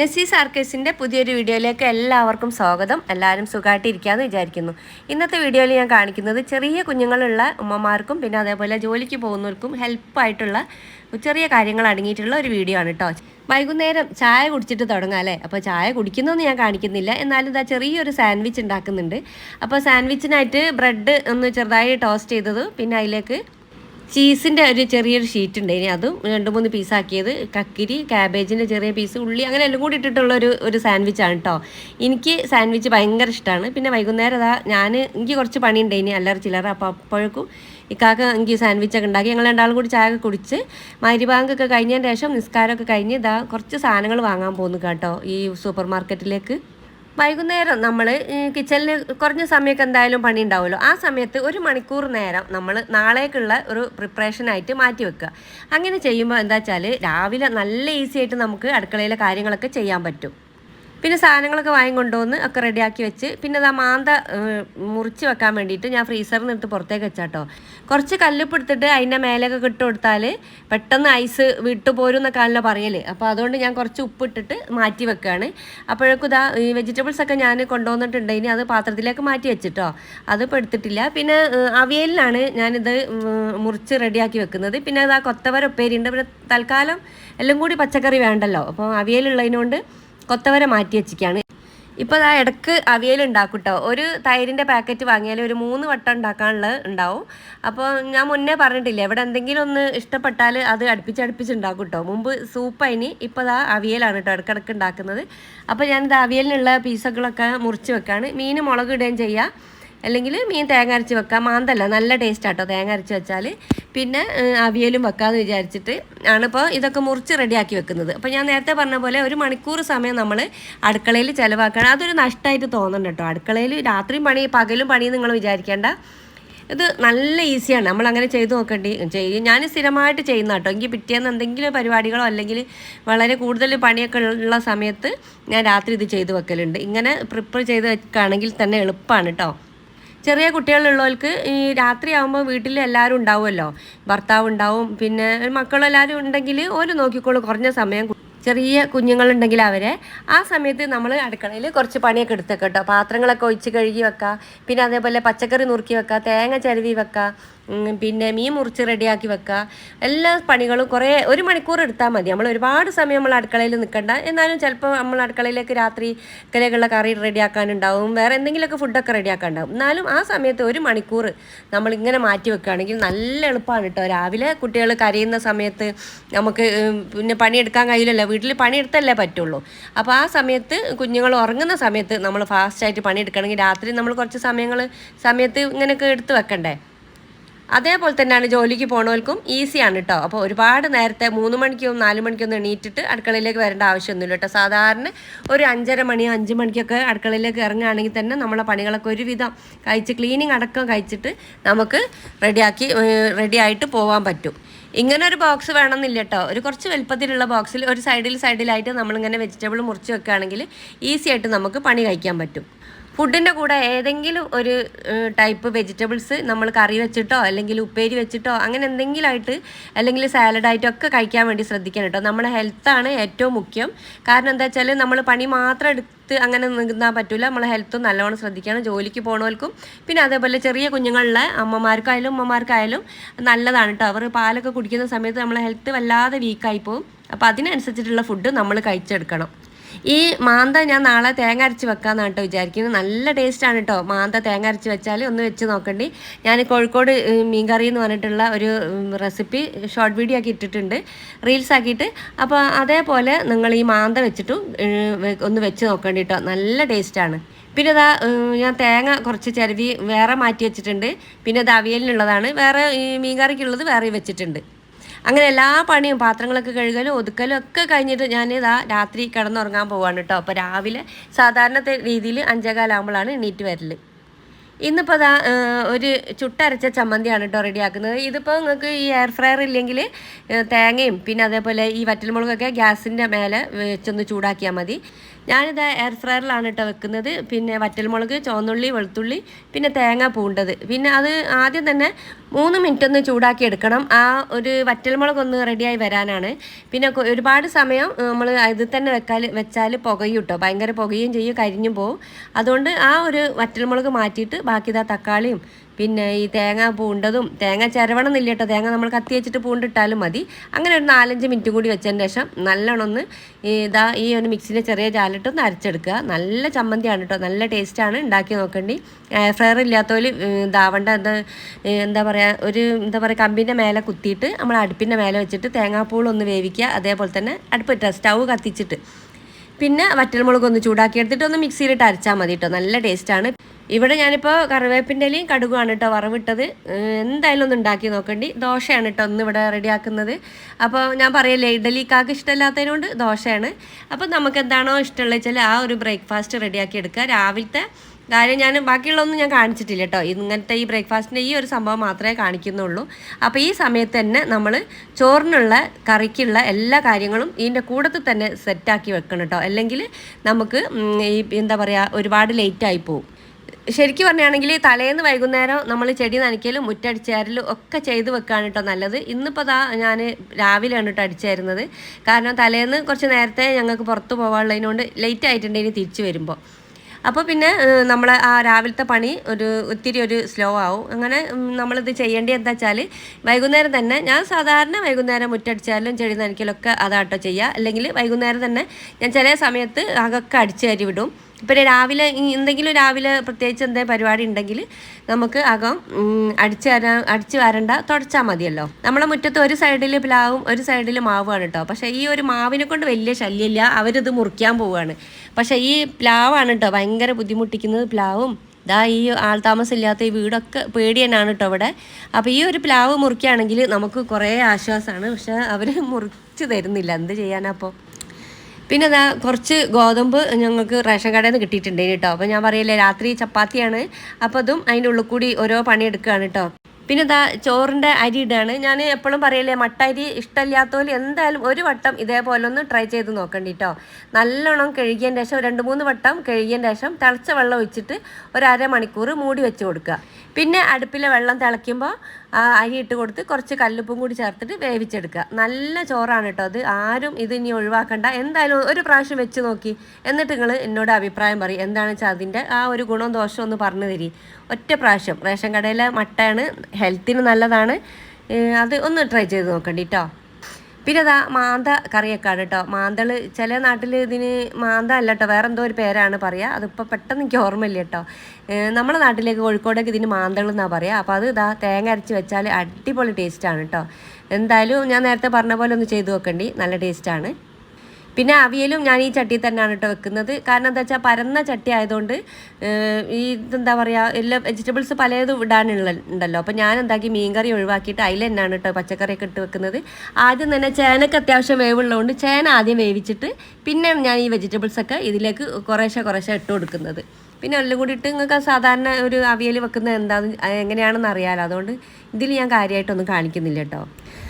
നസീസ് ആർക്കേസിന്റെ പുതിയൊരു വീഡിയോയിലേക്ക് എല്ലാവർക്കും സ്വാഗതം. എല്ലാവരും സുഖമായിട്ടിരിക്കാമെന്ന് വിചാരിക്കുന്നു. ഇന്നത്തെ വീഡിയോയിൽ ഞാൻ കാണിക്കുന്നത് ചെറിയ കുഞ്ഞുങ്ങളുള്ള ഉമ്മമാർക്കും പിന്നെ അതേപോലെ ജോലിക്ക് പോകുന്നവർക്കും ഹെൽപ്പായിട്ടുള്ള ചെറിയ കാര്യങ്ങൾ അടങ്ങിയിട്ടുള്ള ഒരു വീഡിയോ ആണ് കേട്ടോ വൈകുന്നേരം ചായ കുടിച്ചിട്ട് തുടങ്ങാം അല്ലേ? അപ്പോൾ ചായ കുടിക്കുന്നൊന്നും ഞാൻ കാണിക്കുന്നില്ല. എന്നാലും ഇതാ ചെറിയൊരു സാൻഡ്വിച്ച് ഉണ്ടാക്കുന്നുണ്ട്. അപ്പോൾ സാൻഡ്വിച്ചിനായിട്ട് ബ്രെഡ് ഒന്ന് ചെറുതായി ടോസ്റ്റ് ചെയ്തത്. പിന്നെ അതിലേക്ക് ചീസിന്റെ ഒരു ചെറിയൊരു ഷീറ്റ് ഉണ്ട് ഇനി അതും രണ്ട് മൂന്ന് പീസാക്കിയത് കക്കിരി ക്യാബേജിന്റെ ചെറിയ പീസ് ഉള്ളി അങ്ങനെ എല്ലാം കൂടി ഇട്ടിട്ടുള്ള ഒരു ഒരു സാൻഡ്വിച്ച് ആണ് കേട്ടോ എനിക്ക് സാൻഡ്വിച്ച് ഭയങ്കര ഇഷ്ടമാണ് പിന്നെ വൈകുന്നേരം അതാ ഞാൻ എനിക്ക് കുറച്ച് പണിയുണ്ട് ഇനി അല്ലറ ചില്ലറ. അപ്പോൾ അപ്പോഴേക്കും ഇക്കാക്ക് എനിക്ക് സാൻഡ്വിച്ചൊക്കെ ഉണ്ടാക്കി. ഞങ്ങൾ രണ്ടാളും കൂടി ചായ ഒക്കെ കുടിച്ച് മരിബാങ്കൊക്കെ കഴിഞ്ഞതിന് ശേഷം നിസ്കാരമൊക്കെ കഴിഞ്ഞ് ഇതാ കുറച്ച് സാധനങ്ങൾ വാങ്ങാൻ പോകുന്നു കേട്ടോ ഈ സൂപ്പർ മാർക്കറ്റിലേക്ക് വൈകുന്നേരം നമ്മൾ കിച്ചണിൽ കുറഞ്ഞ സമയമൊക്കെ എന്തായാലും പണി ഉണ്ടാവുമല്ലോ ആ സമയത്ത് ഒരു മണിക്കൂർ നേരം നമ്മൾ നാളേക്കുള്ള ഒരു പ്രിപ്പറേഷനായിട്ട് മാറ്റി വെക്കുക. അങ്ങനെ ചെയ്യുമ്പോൾ എന്താ വെച്ചാൽ രാവിലെ നല്ല ഈസി ആയിട്ട് നമുക്ക് അടുക്കളയിലെ കാര്യങ്ങളൊക്കെ ചെയ്യാൻ പറ്റും. പിന്നെ സാധനങ്ങളൊക്കെ വാങ്ങി കൊണ്ടുവന്ന് ഒക്കെ റെഡിയാക്കി വെച്ച്. പിന്നെ അത് ആ മാന്ത മുറിച്ച് വെക്കാൻ വേണ്ടിയിട്ട് ഞാൻ ഫ്രീസറിൽ നിന്ന് എടുത്ത് പുറത്തേക്ക് വെച്ചാട്ടോ. കുറച്ച് കല്ലുപ്പ് എടുത്തിട്ട് അതിന്റെ മേലെയൊക്കെ ഇട്ട് കൊടുത്താൽ പെട്ടെന്ന് ഐസ് വിട്ടു പോരും എന്നൊക്കെയാണല്ലോ പറയൽ അപ്പോൾ അതുകൊണ്ട് ഞാൻ കുറച്ച് ഉപ്പ് ഇട്ടിട്ട് മാറ്റി വെക്കുകയാണ് അപ്പോഴേക്കും ഇതാ ഈ വെജിറ്റബിൾസ് ഒക്കെ ഞാൻ കൊണ്ടുവന്നിട്ടുണ്ട്. ഇനി അത് പാത്രത്തിലേക്ക് മാറ്റി വെച്ചിട്ടോ. അതിപ്പോൾ എടുത്തിട്ടില്ല. പിന്നെ അവിയലിലാണ് ഞാനിത് മുറിച്ച് റെഡിയാക്കി വെക്കുന്നത്. പിന്നെ ഇതാ കൊത്തവര ഉപ്പേരിയുണ്ട്. പിന്നെ തൽക്കാലം എല്ലാം കൂടി പച്ചക്കറി വേണ്ടല്ലോ. അപ്പോൾ അവിയലുള്ളതിനോണ്ട് കൊത്തവര മാറ്റി വെച്ചിരിക്കുകയാണ്. ഇപ്പോൾ അതാ ഇടയ്ക്ക് അവിയൽ ഉണ്ടാക്കും കേട്ടോ ഒരു തൈരിന്റെ പാക്കറ്റ് വാങ്ങിയാൽ ഒരു മൂന്ന് വട്ടം ഉണ്ടാക്കാനുള്ള ഉണ്ടാവും. അപ്പോൾ ഞാൻ മുന്നേ പറഞ്ഞിട്ടില്ല ഇവിടെ എന്തെങ്കിലും ഒന്ന് ഇഷ്ടപ്പെട്ടാൽ അത് അടുപ്പിച്ച് അടുപ്പിച്ച് ഉണ്ടാക്കും കേട്ടോ മുമ്പ് സൂപ്പായിന് ഇപ്പോൾ അതാ അവിയലാണ് കേട്ടോ ഇടക്കിടക്ക് ഉണ്ടാക്കുന്നത്. അപ്പോൾ ഞാനിത് അവിയലിനുള്ള പീസുകളൊക്കെ മുറിച്ച് വെക്കാണ്. മീൻ മുളക് ഇടുകയും ചെയ്യാം. അല്ലെങ്കിൽ മീൻ തേങ്ങ അരച്ച് വെക്കാം. മാന്തല്ല നല്ല ടേസ്റ്റ് ആട്ടോ തേങ്ങ അരച്ച് വെച്ചാൽ. പിന്നെ അവിയലും വെക്കാമെന്ന് വിചാരിച്ചിട്ട് ആണിപ്പോൾ ഇതൊക്കെ മുറിച്ച് റെഡിയാക്കി വെക്കുന്നത്. അപ്പോൾ ഞാൻ നേരത്തെ പറഞ്ഞ പോലെ ഒരു മണിക്കൂർ സമയം നമ്മൾ അടുക്കളയിൽ ചിലവാക്കണം. അതൊരു നഷ്ടമായിട്ട് തോന്നണം കേട്ടോ അടുക്കളയിൽ രാത്രിയും പണി പകലും പണി നിങ്ങൾ വിചാരിക്കേണ്ട. ഇത് നല്ല ഈസിയാണ് നമ്മൾ അങ്ങനെ ചെയ്തു നോക്കേണ്ടി ചെയ്യും ഞാൻ സ്ഥിരമായിട്ട് ചെയ്യുന്ന കേട്ടോ എനിക്ക് പിറ്റേന്ന് എന്തെങ്കിലും പരിപാടികളോ അല്ലെങ്കിൽ വളരെ കൂടുതൽ പണിയൊക്കെ ഉള്ള സമയത്ത് ഞാൻ രാത്രി ഇത് ചെയ്ത് വെക്കലുണ്ട്. ഇങ്ങനെ പ്രിപ്പയർ ചെയ്ത് വെക്കുകയാണെങ്കിൽ തന്നെ എളുപ്പമാണ് കേട്ടോ ചെറിയ കുട്ടികളുള്ളവർക്ക് ഈ രാത്രിയാകുമ്പോൾ വീട്ടിൽ എല്ലാവരും ഉണ്ടാവുമല്ലോ. ഭർത്താവ് ഉണ്ടാവും പിന്നെ മക്കളെല്ലാവരും ഉണ്ടെങ്കിൽ ഓരോ നോക്കിക്കോളൂ കുറഞ്ഞ സമയം ചെറിയ കുഞ്ഞുങ്ങളുണ്ടെങ്കിൽ അവരെ. ആ സമയത്ത് നമ്മൾ അടുക്കളയിൽ കുറച്ച് പണിയൊക്കെ എടുത്തേക്കെട്ടോ പാത്രങ്ങളൊക്കെ ഒഴിച്ച് കഴുകി വെക്കുക പിന്നെ അതേപോലെ പച്ചക്കറി നുറുക്കി വെക്കുക തേങ്ങ ചരുവി വെക്കുക പിന്നെ മീൻ മുറിച്ച് റെഡിയാക്കി വെക്കുക എല്ലാ പണികളും കുറേ ഒരു മണിക്കൂർ എടുത്താൽ മതി. നമ്മൾ ഒരുപാട് സമയം നമ്മൾ അടുക്കളയിൽ നിൽക്കണ്ട. എന്നാലും ചിലപ്പോൾ നമ്മൾ അടുക്കളയിലേക്ക് രാത്രി കലകളുള്ള കറി റെഡിയാക്കാനുണ്ടാവും. വേറെ എന്തെങ്കിലുമൊക്കെ ഫുഡൊക്കെ റെഡിയാക്കാനുണ്ടാവും. എന്നാലും ആ സമയത്ത് ഒരു മണിക്കൂർ നമ്മളിങ്ങനെ മാറ്റി വെക്കുകയാണെങ്കിൽ നല്ല എളുപ്പമാണ് കേട്ടോ. രാവിലെ കുട്ടികൾ കരയുന്ന സമയത്ത് നമുക്ക് പിന്നെ പണിയെടുക്കാൻ കഴിയില്ലല്ലോ. വീട്ടിൽ പണിയെടുത്തല്ലേ പറ്റുള്ളൂ. അപ്പോൾ ആ സമയത്ത് കുഞ്ഞുങ്ങൾ ഉറങ്ങുന്ന സമയത്ത് നമ്മൾ ഫാസ്റ്റായിട്ട് പണിയെടുക്കണമെങ്കിൽ രാത്രി നമ്മൾ കുറച്ച് സമയങ്ങൾ സമയത്ത് ഇങ്ങനെയൊക്കെ എടുത്ത് വെക്കണ്ടേ? അതേപോലെ തന്നെയാണ് ജോലിക്ക് പോണവർക്കും ഈസിയാണ് കേട്ടോ അപ്പോൾ ഒരുപാട് നേരത്തെ മൂന്ന് മണിക്കും നാല് മണിക്കൊന്നും എണീറ്റിട്ട് അടുക്കളയിലേക്ക് വരേണ്ട ആവശ്യമൊന്നുമില്ല കേട്ടോ സാധാരണ ഒരു അഞ്ചര മണിയോ അഞ്ച് മണിക്കൊക്കെ അടുക്കളയിലേക്ക് ഇറങ്ങുകയാണെങ്കിൽ തന്നെ നമ്മളെ പണികളൊക്കെ ഒരുവിധം കഴിച്ച് ക്ലീനിങ് അടക്കം കഴിച്ചിട്ട് നമുക്ക് റെഡിയാക്കി റെഡി ആയിട്ട് പോകാൻ പറ്റും. ഇങ്ങനെ ഒരു ബോക്സ് വേണമെന്നില്ല കേട്ടോ ഒരു കുറച്ച് വലുപ്പത്തിലുള്ള ബോക്സിൽ ഒരു സൈഡിൽ സൈഡിലായിട്ട് നമ്മളിങ്ങനെ വെജിറ്റബിൾ മുറിച്ച് വെക്കുകയാണെങ്കിൽ ഈസിയായിട്ട് നമുക്ക് പണി കഴിക്കാൻ പറ്റും. ഫുഡിന്റെ കൂടെ ഏതെങ്കിലും ഒരു ടൈപ്പ് വെജിറ്റബിൾസ് നമ്മൾ കറി വെച്ചിട്ടോ അല്ലെങ്കിൽ ഉപ്പേരി വെച്ചിട്ടോ അങ്ങനെ എന്തെങ്കിലുമായിട്ട് അല്ലെങ്കിൽ സാലഡായിട്ടോ ഒക്കെ കഴിക്കാൻ വേണ്ടി ശ്രദ്ധിക്കണം കേട്ടോ. നമ്മുടെ ഹെൽത്താണ് ഏറ്റവും മുഖ്യം. കാരണം എന്താ വെച്ചാൽ നമ്മൾ പണി മാത്രം എടുത്ത് അങ്ങനെ നിൽക്കാൻ പറ്റില്ല നമ്മളെ ഹെൽത്തും നല്ലോണം ശ്രദ്ധിക്കണം. ജോലിക്ക് പോകണവർക്കും പിന്നെ അതേപോലെ ചെറിയ കുഞ്ഞുങ്ങളിലെ അമ്മമാർക്കായാലും ഉമ്മമാർക്കായാലും നല്ലതാണ് കേട്ടോ. അവർ പാലൊക്കെ കുടിക്കുന്ന സമയത്ത് നമ്മളെ ഹെൽത്ത് വല്ലാതെ വീക്കായി പോകും അപ്പോൾ അതിനനുസരിച്ചിട്ടുള്ള ഫുഡ് നമ്മൾ കഴിച്ചെടുക്കണം. ഈ മാന്ത ഞാൻ നാളെ തേങ്ങ അരച്ച് വെക്കാമെന്നാണ് കേട്ടോ വിചാരിക്കുന്നത്. നല്ല ടേസ്റ്റാണ് കേട്ടോ. മാന്ത തേങ്ങ അരച്ച് വെച്ചാൽ ഒന്ന് വെച്ച് നോക്കണ്ടി. ഞാൻ കോഴിക്കോട് മീൻ മീൻകറി എന്ന് പറഞ്ഞിട്ടുള്ള ഒരു റെസിപ്പി ഷോർട്ട് വീഡിയോ ആക്കി ഇട്ടിട്ടുണ്ട്. റീൽസ് ആക്കിയിട്ട്. അപ്പോൾ അതേപോലെ നിങ്ങൾ ഈ മാന്ത വെച്ചിട്ടും ഒന്ന് വെച്ച് നോക്കണ്ടി കേട്ടോ. നല്ല ടേസ്റ്റാണ് പിന്നെ ഇതാ ഞാൻ തേങ്ങ കുറച്ച് ചിരവി വേറെ മാറ്റി വെച്ചിട്ടുണ്ട്. പിന്നെ ഇത് അവിയലിനുള്ളതാണ്. വേറെ മീൻകറിക്കുള്ളത് വേറെ വെച്ചിട്ടുണ്ട്. അങ്ങനെ എല്ലാ പണിയും പാത്രങ്ങളൊക്കെ കഴുകലും ഒതുക്കലും ഒക്കെ കഴിഞ്ഞിട്ട് ഞാൻ ഇതാ രാത്രി കിടന്നുറങ്ങാൻ പോവാണ് കേട്ടോ അപ്പോൾ രാവിലെ സാധാരണ രീതിയിൽ അഞ്ചേകാലാകുമ്പോഴാണ് എണീറ്റ് വരൽ ഇന്നിപ്പോൾ അതാ ഒരു ചുട്ടരച്ച ചമ്മന്തിയാണ് കേട്ടോ റെഡിയാക്കുന്നത്. ഇതിപ്പോൾ നിങ്ങൾക്ക് ഈ എയർ ഫ്രയർ ഇല്ലെങ്കിൽ തേങ്ങയും പിന്നെ അതേപോലെ ഈ വറ്റൽമുളകൊക്കെ ഗ്യാസിന്റെ മേലെ വെച്ചൊന്ന് ചൂടാക്കിയാൽ മതി. ഞാനിത് എയർ ഫ്രയറിലാണ് കേട്ടോ വെക്കുന്നത്. പിന്നെ വറ്റൽമുളക് ചുവന്നുള്ളി വെളുത്തുള്ളി പിന്നെ തേങ്ങ പൂണ്ടത്. പിന്നെ അത് ആദ്യം തന്നെ മൂന്ന് മിനിറ്റ് ഒന്ന് ചൂടാക്കി എടുക്കണം. ആ ഒരു വറ്റൽമുളക് ഒന്ന് റെഡിയായി വരാനാണ്. പിന്നെ ഒരുപാട് സമയം നമ്മൾ ഇത് തന്നെ വെക്കാൽ വെച്ചാൽ പുകയും കേട്ടോ ഭയങ്കര പുകയും ചെയ്യും കരിഞ്ഞു പോവും. അതുകൊണ്ട് ആ ഒരു വറ്റൽമുളക് മാറ്റിയിട്ട് ബാക്കി ഇതാ തക്കാളിയും പിന്നെ ഈ തേങ്ങ പൂണ്ടതും തേങ്ങ ചിരവണം എന്നില്ല കേട്ടോ. തേങ്ങ നമ്മൾ കത്തി വെച്ചിട്ട് പൂണ്ടിട്ടാലും മതി. അങ്ങനെ ഒരു നാലഞ്ച് മിനിറ്റ് കൂടി വെച്ചതിന് ശേഷം നല്ലോണം ഒന്ന് ഇതാ ഈ ഒരു മിക്സിന്റെ ചെറിയ ജാലിട്ട് ഒന്ന് അരച്ചെടുക്കുക. നല്ല ചമ്മന്തിയാണ് കേട്ടോ. നല്ല ടേസ്റ്റാണ് ഉണ്ടാക്കി നോക്കേണ്ടി. എയർ ഫ്രയർ ഇല്ലാത്തവർ ഇതാവേണ്ട എന്താ എന്താ പറയുക ഒരു എന്താ പറയുക കമ്പിന്റെ മേലെ കുത്തിയിട്ട് നമ്മൾ അടുപ്പിന്റെ മേലെ വെച്ചിട്ട് തേങ്ങാപ്പൂളൊന്ന് വേവിക്കുക. അതേപോലെ തന്നെ അടുപ്പിട്ട് സ്റ്റൗ കത്തിച്ചിട്ട്. പിന്നെ വറ്റൽമുളക് ഒന്ന് ചൂടാക്കി എടുത്തിട്ട് ഒന്ന് മിക്സിയിലിട്ട് അരച്ചാൽ മതി കേട്ടോ. നല്ല ടേസ്റ്റാണ് ഇവിടെ ഞാനിപ്പോൾ കറിവേപ്പിന്റെ ഇലയും കടുകുമാണ് കേട്ടോ വറവിട്ടത്. എന്തായാലും ഒന്ന് ഉണ്ടാക്കി നോക്കണ്ടി. ദോശയാണ് കേട്ടോ ഒന്ന് ഇവിടെ റെഡിയാക്കുന്നത്. അപ്പോൾ ഞാൻ പറയല്ലേ ഇഡലിക്കാക്ക് ഇഷ്ടമില്ലാത്തതിനോണ്ട് ദോശയാണ്. അപ്പോൾ നമുക്ക് എന്താണോ ഇഷ്ടമുള്ളത് വെച്ചാൽ ആ ഒരു ബ്രേക്ക്ഫാസ്റ്റ് റെഡിയാക്കി എടുക്കുക. രാവിലത്തെ കാര്യം ഞാൻ ബാക്കിയുള്ളതൊന്നും ഞാൻ കാണിച്ചിട്ടില്ല കേട്ടോ ഇങ്ങനത്തെ ഈ ബ്രേക്ക്ഫാസ്റ്റിന്റെ ഈ ഒരു സംഭവം മാത്രമേ കാണിക്കുന്നുള്ളൂ. അപ്പോൾ ഈ സമയത്ത് തന്നെ നമ്മൾ ചോറിനുള്ള കറിക്കുള്ള എല്ലാ കാര്യങ്ങളും ഇതിന്റെ കൂടത്തിൽ തന്നെ സെറ്റാക്കി വെക്കണം കേട്ടോ അല്ലെങ്കിൽ നമുക്ക് ഈ എന്താ പറയുക ഒരുപാട് ലേറ്റായി പോകും ശരിക്കും പറഞ്ഞാണെങ്കിൽ തലേന്ന് വൈകുന്നേരം നമ്മൾ ചെടി നനയ്ക്കലും മുറ്റടിച്ചാരലും ഒക്കെ ചെയ്ത് വെക്കുകയാണ് കേട്ടോ നല്ലത്. ഇന്നിപ്പോൾ ദാ ഞാൻ രാവിലെയാണ് കേട്ടോ അടിച്ചായിരുന്നത്. കാരണം തലേന്ന് കുറച്ച് നേരത്തെ ഞങ്ങൾക്ക് പുറത്ത് പോകാനുള്ളതിനോണ്ട് ലേറ്റ് ആയിട്ടുണ്ട് ഇനി തിരിച്ചു വരുമ്പോൾ അപ്പോൾ പിന്നെ നമ്മൾ ആ രാവിലത്തെ പണി ഒരു ഒത്തിരി ഒരു സ്ലോ ആവും. അങ്ങനെ നമ്മളിത് ചെയ്യേണ്ടത് എന്താ വെച്ചാൽ വൈകുന്നേരം തന്നെ ഞാൻ സാധാരണ വൈകുന്നേരം മുറ്റടിച്ചാലും ചെടി നനയ്ക്കലൊക്കെ അതാട്ടോ ചെയ്യുക അല്ലെങ്കിൽ വൈകുന്നേരം തന്നെ ഞാൻ ചില സമയത്ത് അകൊക്കെ അടിച്ചു വിടും. പിന്നെ രാവിലെ എന്തെങ്കിലും രാവിലെ പ്രത്യേകിച്ച് എന്തെങ്കിലും പരിപാടി ഉണ്ടെങ്കിൽ നമുക്ക് അകം അടിച്ച് വരാൻ അടിച്ച് വരണ്ട തുടച്ചാൽ മതിയല്ലോ. നമ്മളെ മുറ്റത്ത് ഒരു സൈഡിൽ പ്ലാവും ഒരു സൈഡിൽ മാവാണ് കേട്ടോ പക്ഷേ ഈ ഒരു മാവിനെ കൊണ്ട് വലിയ ശല്യമില്ല അവരിത് മുറിക്കാൻ പോവുകയാണ് പക്ഷേ ഈ പ്ലാവാണ് കേട്ടോ ഭയങ്കര ബുദ്ധിമുട്ടിക്കുന്നത് പ്ലാവും. ഇതാ ഈ ആൾ ഇല്ലാത്ത ഈ വീടൊക്കെ പേടി തന്നെയാണ് കേട്ടോ ഇവിടെ. അപ്പോൾ ഈ ഒരു പ്ലാവ് മുറിക്കുകയാണെങ്കിൽ നമുക്ക് കുറേ ആശ്വാസമാണ് പക്ഷേ അവർ മുറിച്ച് തരുന്നില്ല. എന്ത് ചെയ്യാനപ്പോൾ പിന്നെ അതാ കുറച്ച് ഗോതമ്പ് ഞങ്ങൾക്ക് റേഷൻ കടയിൽ നിന്ന് കിട്ടിയിട്ടുണ്ട് കേട്ടോ. അപ്പോൾ ഞാൻ പറയില്ലേ രാത്രി ചപ്പാത്തിയാണ്. അപ്പോൾ അതും അതിന്റെ ഉള്ളിൽ കൂടി ഓരോ പണിയെടുക്കുകയാണ് കേട്ടോ. പിന്നെ ഇതാ ചോറിന്റെ അരി ഇടാണ് ഞാൻ എപ്പോഴും പറയില്ലേ മട്ട അരി ഇഷ്ടമില്ലാത്തവർ എന്തായാലും ഒരു വട്ടം ഇതേപോലെ ഒന്ന് ട്രൈ ചെയ്ത് നോക്കണ്ടി കേട്ടോ. നല്ലോണം കഴുകിയതിന് ശേഷം രണ്ട് മൂന്ന് വട്ടം കഴുകിയതിന് ശേഷം തിളച്ച വെള്ളം ഒഴിച്ചിട്ട് ഒരു അരമണിക്കൂർ മൂടി വെച്ച് കൊടുക്കുക. പിന്നെ അടുപ്പിലെ വെള്ളം തിളയ്ക്കുമ്പോൾ അരി ഇട്ട് കൊടുത്ത് കുറച്ച് കല്ലുപ്പും കൂടി ചേർത്തിട്ട് വേവിച്ചെടുക്കുക. നല്ല ചോറാണ് കേട്ടോ അത് ആരും ഇത് ഇനി ഒഴിവാക്കണ്ട. എന്തായാലും ഒരു പ്രാവശ്യം വെച്ച് നോക്കി. എന്നിട്ട് നിങ്ങൾ എന്നോട് അഭിപ്രായം പറയും. എന്താണ് വെച്ചാൽ അതിന്റെ ആ ഒരു ഗുണവും ദോഷവും ഒന്ന് പറഞ്ഞു തരി. ഒറ്റ പ്രാവശ്യം. റേഷൻ കടയിലെ മട്ടയാണ് ഹെൽത്തിന് നല്ലതാണ്. അത് ഒന്ന് ട്രൈ ചെയ്ത് നോക്കണ്ടി കേട്ടോ പിന്നെ അതാ മാന്ത കറിയൊക്കെയാണ് കേട്ടോ. മാന്തൾ ചില നാട്ടിൽ ഇതിന് മാന്ത അല്ല കേട്ടോ വേറെ എന്തോ ഒരു പേരാണ് പറയുക അതിപ്പോൾ പെട്ടെന്ന് എനിക്ക് ഓർമ്മയില്ല കേട്ടോ. നമ്മുടെ നാട്ടിലേക്ക് കോഴിക്കോടേക്ക് ഇതിന് മാന്തൾ എന്നാണ് പറയുക അപ്പോൾ അത് ഇതാ തേങ്ങ അരച്ച് വെച്ചാൽ അടിപൊളി ടേസ്റ്റാണ് കേട്ടോ. എന്തായാലും ഞാൻ നേരത്തെ പറഞ്ഞ പോലെ ഒന്ന് ചെയ്തു നോക്കണ്ടി. നല്ല ടേസ്റ്റാണ് പിന്നെ അവിയലും ഞാൻ ഈ ചട്ടിയിൽ തന്നെയാണ് കേട്ടോ വെക്കുന്നത്. കാരണം എന്താ വെച്ചാൽ പരന്ന ചട്ടി ആയതുകൊണ്ട് ഈ എന്താ പറയുക എല്ലാ വെജിറ്റബിൾസ് പലതും ഇടാനുള്ള ഉണ്ടല്ലോ. അപ്പോൾ ഞാൻ എന്താക്കി മീൻകറി ഒഴിവാക്കിയിട്ട് അതിൽ തന്നെയാണ് കേട്ടോ പച്ചക്കറിയൊക്കെ ഇട്ട് വെക്കുന്നത്. ആദ്യം തന്നെ ചേനക്ക് അത്യാവശ്യം വേവുള്ളതുകൊണ്ട് ചേന ആദ്യം വേവിച്ചിട്ട് പിന്നെയാണ് ഞാൻ ഈ വെജിറ്റബിൾസൊക്കെ ഇതിലേക്ക് കുറേശ്ശെ കുറേശ്ശെ ഇട്ട് കൊടുക്കുന്നത്. പിന്നെ എല്ലാം കൂടി ഇട്ട് നിങ്ങൾക്ക് സാധാരണ ഒരു അവിയൽ വെക്കുന്നത് എന്താണെന്ന് എങ്ങനെയാണെന്ന് അറിയാമല്ലോ അതുകൊണ്ട് ഇതിൽ ഞാൻ കാര്യമായിട്ടൊന്നും കാണിക്കുന്നില്ല കേട്ടോ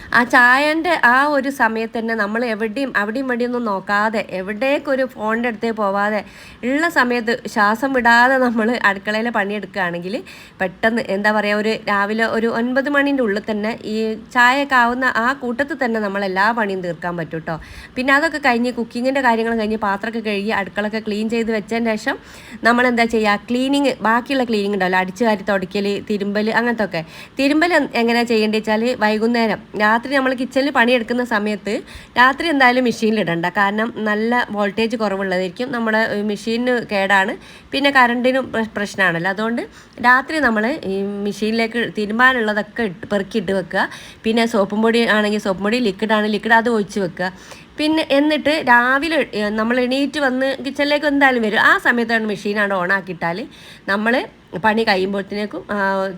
ആ ചായന്റെ ആ ഒരു സമയത്ത് തന്നെ നമ്മൾ എവിടെയും അവിടെയും ഇവിടെയും ഒന്നും നോക്കാതെ എവിടേക്കൊരു ഫോണിന്റെ അടുത്തേ പോവാതെ ഉള്ള സമയത്ത് ശ്വാസം വിടാതെ നമ്മൾ അടുക്കളയിൽ പണിയെടുക്കുകയാണെങ്കിൽ പെട്ടെന്ന് എന്താ പറയുക ഒരു രാവിലെ ഒരു ഒൻപത് മണീന്റെ ഉള്ളിൽ തന്നെ ഈ ചായയൊക്കെ ആവുന്ന ആ കൂട്ടത്തിൽ തന്നെ നമ്മൾ എല്ലാ പണിയും തീർക്കാൻ പറ്റും കേട്ടോ പിന്നെ അതൊക്കെ കഴിഞ്ഞ് കുക്കിങ്ങിന്റെ കാര്യങ്ങൾ കഴിഞ്ഞ് പാത്രമൊക്കെ കഴുകി അടുക്കളൊക്കെ ക്ലീൻ ചെയ്ത് വെച്ചതിന് ശേഷം നമ്മൾ എന്താ ചെയ്യുക ക്ലീനിങ് ബാക്കിയുള്ള ക്ലീനിങ് ഉണ്ടല്ലോ അടിച്ചു തുടയ്ക്കൽ തിരുമ്പൽ അങ്ങനത്തെ ഒക്കെ തിരുമ്പൽ എങ്ങനെയാണ് ചെയ്യേണ്ടത് വെച്ചാൽ വൈകുന്നേരം രാത്രി നമ്മൾ കിച്ചണിൽ പണിയെടുക്കുന്ന സമയത്ത് രാത്രി എന്തായാലും മെഷീനിൽ ഇടണ്ട. കാരണം നല്ല വോൾട്ടേജ് കുറവുള്ളതായിരിക്കും. നമ്മുടെ മെഷീനിന് കേടാണ്. പിന്നെ കറണ്ടിനും പ്ര- പ്രശ്നമാണല്ലോ അതുകൊണ്ട് രാത്രി നമ്മൾ ഈ മെഷീനിലേക്ക് തിരുമ്പാനുള്ളതൊക്കെ ഇട്ട് പെറുക്കിയിട്ട് വെക്കുക. പിന്നെ സോപ്പും പൊടി ആണെങ്കിൽ സോപ്പും പൊടി ലിക്വിഡ് ആണ് ലിക്വിഡ് അത് ഒഴിച്ച് വെക്കുക. പിന്നെ എന്നിട്ട് രാവിലെ നമ്മൾ എണീറ്റ് വന്ന് കിച്ചണിലേക്ക് എന്തായാലും വരും. ആ സമയത്താണ് മെഷീനാണ് ഓൺ ആക്കിയിട്ടാൽ നമ്മൾ പണി കഴിയുമ്പോഴത്തേക്കും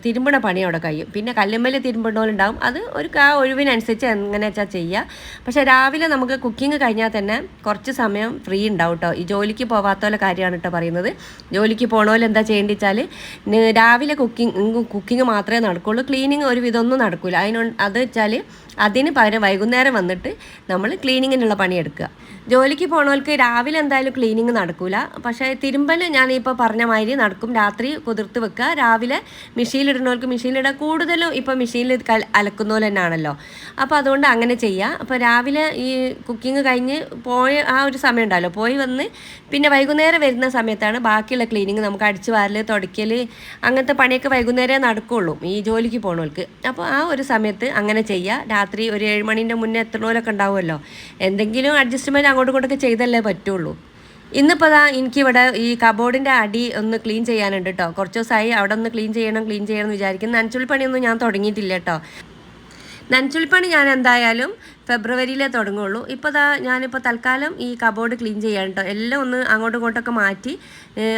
തിരുമ്പണ പണി അവിടെ കഴിയും. പിന്നെ കല്ലുമ്മൽ തിരുമ്പണോലുണ്ടാവും അത് ഒരു ആ ഒഴിവിനനുസരിച്ച് എങ്ങനെ വെച്ചാൽ ചെയ്യുക പക്ഷേ രാവിലെ നമുക്ക് കുക്കിംഗ് കഴിഞ്ഞാൽ തന്നെ കുറച്ച് സമയം ഫ്രീ ഉണ്ടാവും കേട്ടോ ഈ ജോലിക്ക് പോവാത്തോലെ കാര്യമാണ് കേട്ടോ പറയുന്നത്. ജോലിക്ക് പോണോലെ എന്താ ചെയ്യേണ്ടി വെച്ചാൽ രാവിലെ കുക്കിംഗ് കുക്കിംഗ് മാത്രമേ നടക്കുള്ളൂ. ക്ലീനിങ് ഒരു വിധമൊന്നും നടക്കില്ല അതിനു അത് വെച്ചാൽ അതിന് പകരം വൈകുന്നേരം വന്നിട്ട് നമ്മൾ ക്ലീനിങ്ങിനുള്ള പണിയെടുക്കുക ജോലിക്ക് പോണവർക്ക് രാവിലെ എന്തായാലും ക്ലീനിങ് നടക്കൂല. പക്ഷേ തിരുമ്പൽ ഞാനിപ്പോൾ പറഞ്ഞ മാതിരി നടക്കും. രാത്രി കുതിർത്ത് വെക്കുക. രാവിലെ മെഷീനിലിടുന്നവർക്ക് മെഷീനിലിടുക കൂടുതലും ഇപ്പോൾ മെഷീനിൽ അലക്കുന്ന പോലെ തന്നെയാണല്ലോ. അപ്പോൾ അതുകൊണ്ട് അങ്ങനെ ചെയ്യുക അപ്പോൾ രാവിലെ ഈ കുക്കിംഗ് കഴിഞ്ഞ് പോയ ആ ഒരു സമയം ഉണ്ടല്ലോ. പോയി വന്ന് പിന്നെ വൈകുന്നേരം വരുന്ന സമയത്താണ് ബാക്കിയുള്ള ക്ലീനിങ് നമുക്ക് അടിച്ച് വാരൽ തുടയ്ക്കൽ അങ്ങനത്തെ പണിയൊക്കെ വൈകുന്നേരം നടക്കുകയുള്ളൂ ഈ ജോലിക്ക് പോണവർക്ക് അപ്പോൾ ആ ഒരു സമയത്ത് അങ്ങനെ ചെയ്യുക രാത്രി ഒരു ഏഴ് മണീന്റെ മുന്നേ എത്തണോലൊക്കെ ഉണ്ടാവുമല്ലോ. എന്തെങ്കിലും അഡ്ജസ്റ്റ്മെന്റ് അങ്ങോട്ടും ഇങ്ങോട്ടൊക്കെ ചെയ്തല്ലേ പറ്റുള്ളൂ. ഇന്നിപ്പോൾ അതാ എനിക്കിവിടെ ഈ കബോർഡിന്റെ അടി ഒന്ന് ക്ലീൻ ചെയ്യാനുണ്ട് കേട്ടോ കുറച്ച് ദിവസമായി അവിടെ ഒന്ന് ക്ലീൻ ചെയ്യണം ക്ലീൻ ചെയ്യണം എന്ന് വിചാരിക്കുന്നു. നനച്ചുള്ളി പണിയൊന്നും ഞാൻ തുടങ്ങിയിട്ടില്ല കേട്ടോ നനച്ചുള്ളിപ്പണി ഞാൻ എന്തായാലും ഫെബ്രുവരിയിലേ തുടങ്ങുള്ളൂ. ഇപ്പോൾ ദാ ഞാനിപ്പോൾ തൽക്കാലം ഈ കബോർഡ് ക്ലീൻ ചെയ്യാൻ കേട്ടോ എല്ലാം ഒന്ന് അങ്ങോട്ടും ഇങ്ങോട്ടൊക്കെ മാറ്റി.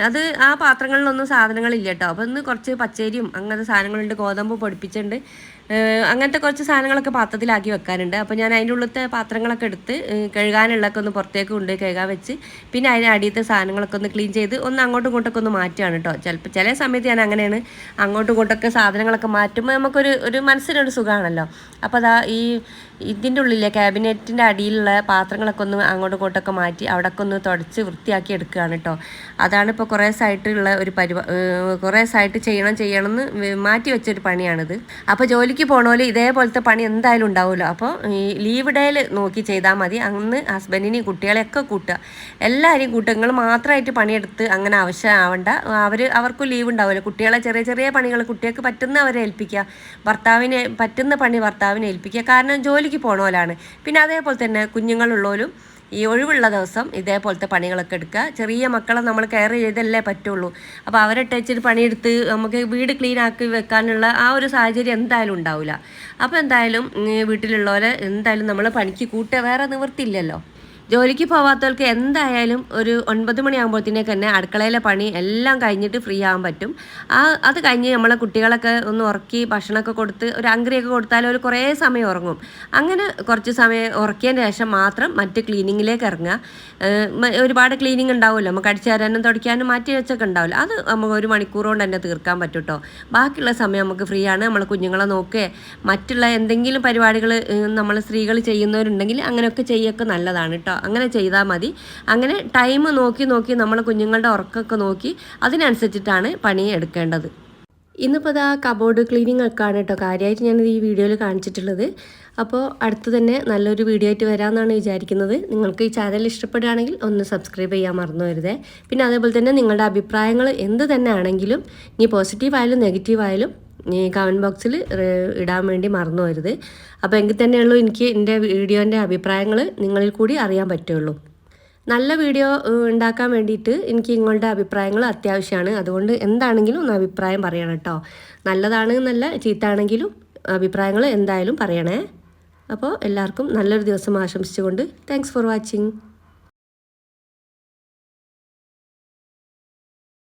അത് ആ പാത്രങ്ങളിലൊന്നും സാധനങ്ങളില്ല കേട്ടോ അപ്പോൾ ഇന്ന് കുറച്ച് പച്ചരിയും അങ്ങനത്തെ സാധനങ്ങളുണ്ട്. ഗോതമ്പ് പൊടിപ്പിച്ചിട്ടുണ്ട്. അങ്ങനത്തെ കുറച്ച് സാധനങ്ങളൊക്കെ പാത്രത്തിലാക്കി വെക്കാനുണ്ട്. അപ്പോൾ ഞാൻ അതിന്റെ ഉള്ളിലത്തെ പാത്രങ്ങളൊക്കെ എടുത്ത് കഴുകാനുള്ളതൊക്കെ ഒന്ന് പുറത്തേക്ക് കൊണ്ടുപോയി കഴുകാൻ വെച്ച് പിന്നെ അതിന്റെ അടിയത്തെ സാധനങ്ങളൊക്കെ ഒന്ന് ക്ലീൻ ചെയ്ത് ഒന്ന് അങ്ങോട്ടും ഇങ്ങോട്ടൊക്കെ ഒന്ന് മാറ്റുകയാണ് കേട്ടോ ചിലപ്പോൾ ചില സമയത്ത് ഞാൻ അങ്ങനെയാണ് അങ്ങോട്ടും ഇങ്ങോട്ടൊക്കെ സാധനങ്ങളൊക്കെ മാറ്റുമ്പോൾ നമുക്കൊരു ഒരു മനസ്സിനൊരു സുഖമാണല്ലോ അപ്പോൾ അതാ ഈ ഇതിന്റെ ഉള്ളിലെ ക്യാബിനറ്റിന്റെ അടിയിലുള്ള പാത്രങ്ങളൊക്കെ ഒന്ന് അങ്ങോട്ടും ഇങ്ങോട്ടൊക്കെ മാറ്റി അവിടെയൊക്കെ ഒന്ന് തുടച്ച് വൃത്തിയാക്കി എടുക്കുകയാണ് കേട്ടോ അതാണ് ഇപ്പോൾ കുറേ ദിവസമായിട്ടുള്ള ഒരു പരിപാ കുറേ ദിവസമായിട്ട് ചെയ്യണം ചെയ്യണം എന്ന് മാറ്റി വെച്ചൊരു പണിയാണിത്. അപ്പോൾ ജോലിക്ക് പോണോൽ ഇതേപോലത്തെ പണി എന്തായാലും ഉണ്ടാവുമല്ലോ അപ്പോൾ ഈ ലീവ് ഡേയിൽ നോക്കി ചെയ്താൽ മതി. അന്ന് ഹസ്ബൻഡിനെയും കുട്ടികളെയൊക്കെ കൂട്ടുക. എല്ലാവരെയും കൂട്ടുക. നിങ്ങൾ മാത്രമായിട്ട് പണിയെടുത്ത് അങ്ങനെ ആവശ്യമാവണ്ട അവർ അവർക്കും ലീവ് ഉണ്ടാവുമല്ലോ കുട്ടികളെ ചെറിയ ചെറിയ പണികൾ കുട്ടികൾക്ക് പറ്റുന്ന അവരെ ഏൽപ്പിക്കുക. ഭർത്താവിനെ പറ്റുന്ന പണി ഭർത്താവിനെ ഏൽപ്പിക്കുക. കാരണം ജോലിക്ക് പോണോലാണ്. പിന്നെ അതേപോലെ തന്നെ കുഞ്ഞുങ്ങളുള്ളവരും ഈ ഒഴിവുള്ള ദിവസം ഇതേപോലത്തെ പണികളൊക്കെ എടുക്കുക. ചെറിയ മക്കളെ നമ്മൾ കെയർ ചെയ്തല്ലേ പറ്റുള്ളൂ. അപ്പോൾ അവരെ ടച്ചിട്ട് പണിയെടുത്ത് നമുക്ക് വീട് ക്ലീൻ ആക്കി വെക്കാനുള്ള ആ ഒരു സാഹചര്യം എന്തായാലും ഉണ്ടാവില്ല. അപ്പോൾ എന്തായാലും വീട്ടിലുള്ളവരെ എന്തായാലും നമ്മൾ പണിക്ക് കൂട്ടുക. വേറെ നിവൃത്തിയില്ലല്ലോ. ജോലിക്ക് പോവാത്തവർക്ക് എന്തായാലും ഒരു ഒൻപത് മണിയാകുമ്പോഴത്തേക്ക് തന്നെ അടുക്കളയിലെ പണി എല്ലാം കഴിഞ്ഞിട്ട് ഫ്രീ ആകാൻ പറ്റും. ആ അത് കഴിഞ്ഞ് നമ്മളെ കുട്ടികളൊക്കെ ഒന്ന് ഉറക്കി ഭക്ഷണമൊക്കെ കൊടുത്ത് ഒരു അങ്കറിയൊക്കെ കൊടുത്താൽ ഒരു കുറേ സമയം ഉറങ്ങും. അങ്ങനെ കുറച്ച് സമയം ഉറക്കിയതിന് ശേഷം മാത്രം മറ്റ് ക്ലീനിങ്ങിലേക്ക് ഇറങ്ങുക. ഒരുപാട് ക്ലീനിങ് ഉണ്ടാവുമല്ലോ. നമുക്ക് അടിച്ചു തരാനും തുടയ്ക്കാനും മാറ്റി വെച്ചൊക്കെ ഉണ്ടാവില്ല അത് നമുക്ക് ഒരു മണിക്കൂർ കൊണ്ട് തന്നെ തീർക്കാൻ പറ്റും കേട്ടോ. ബാക്കിയുള്ള സമയം നമുക്ക് ഫ്രീ ആണ്. നമ്മൾ കുഞ്ഞുങ്ങളെ നോക്കുക. മറ്റുള്ള എന്തെങ്കിലും പരിപാടികൾ നമ്മൾ സ്ത്രീകൾ ചെയ്യുന്നവരുണ്ടെങ്കിൽ അങ്ങനെയൊക്കെ ചെയ്യൊക്കെ നല്ലതാണ് കേട്ടോ. അങ്ങനെ ചെയ്താൽ മതി. അങ്ങനെ ടൈം നോക്കി നോക്കി നമ്മൾ കുഞ്ഞുങ്ങളുടെ ഉറക്കമൊക്കെ നോക്കി അതിനനുസരിച്ചിട്ടാണ് പണി എടുക്കേണ്ടത്. ഇന്നിപ്പോൾ ഇതാ കബോർഡ് ക്ലീനിങ് ഒക്കെയാണ് കേട്ടോ കാര്യമായിട്ട് ഞാനിത് ഈ വീഡിയോയിൽ കാണിച്ചിട്ടുള്ളത്. അപ്പോൾ അടുത്ത് തന്നെ നല്ലൊരു വീഡിയോ ആയിട്ട് വരാമെന്നാണ് വിചാരിക്കുന്നത്. നിങ്ങൾക്ക് ഈ ചാനൽ ഇഷ്ടപ്പെടുകയാണെങ്കിൽ ഒന്ന് സബ്സ്ക്രൈബ് ചെയ്യാൻ മറന്നു വരുതേ പിന്നെ അതേപോലെ തന്നെ നിങ്ങളുടെ അഭിപ്രായങ്ങൾ എന്ത് തന്നെ ആണെങ്കിലും ഇനി പോസിറ്റീവ് ആയാലും നെഗറ്റീവ് ആയാലും ഈ കമന്റ് ബോക്സിൽ ഇടാൻ വേണ്ടി മറന്നു വരുത് അപ്പോൾ എങ്കിൽ തന്നെയുള്ളൂ എനിക്ക് എന്റെ വീഡിയോന്റെ അഭിപ്രായങ്ങൾ നിങ്ങളിൽ കൂടി അറിയാൻ പറ്റുള്ളൂ. നല്ല വീഡിയോ ഉണ്ടാക്കാൻ വേണ്ടിയിട്ട് എനിക്ക് നിങ്ങളുടെ അഭിപ്രായങ്ങൾ അത്യാവശ്യമാണ്. അതുകൊണ്ട് എന്താണെങ്കിലും ഒന്ന് അഭിപ്രായം പറയണം കേട്ടോ. നല്ലതാണ് എന്നല്ല ചീത്താണെങ്കിലും അഭിപ്രായങ്ങൾ എന്തായാലും പറയണേ. അപ്പോൾ എല്ലാവർക്കും നല്ലൊരു ദിവസം ആശംസിച്ചുകൊണ്ട് താങ്ക്സ് ഫോർ വാച്ചിങ്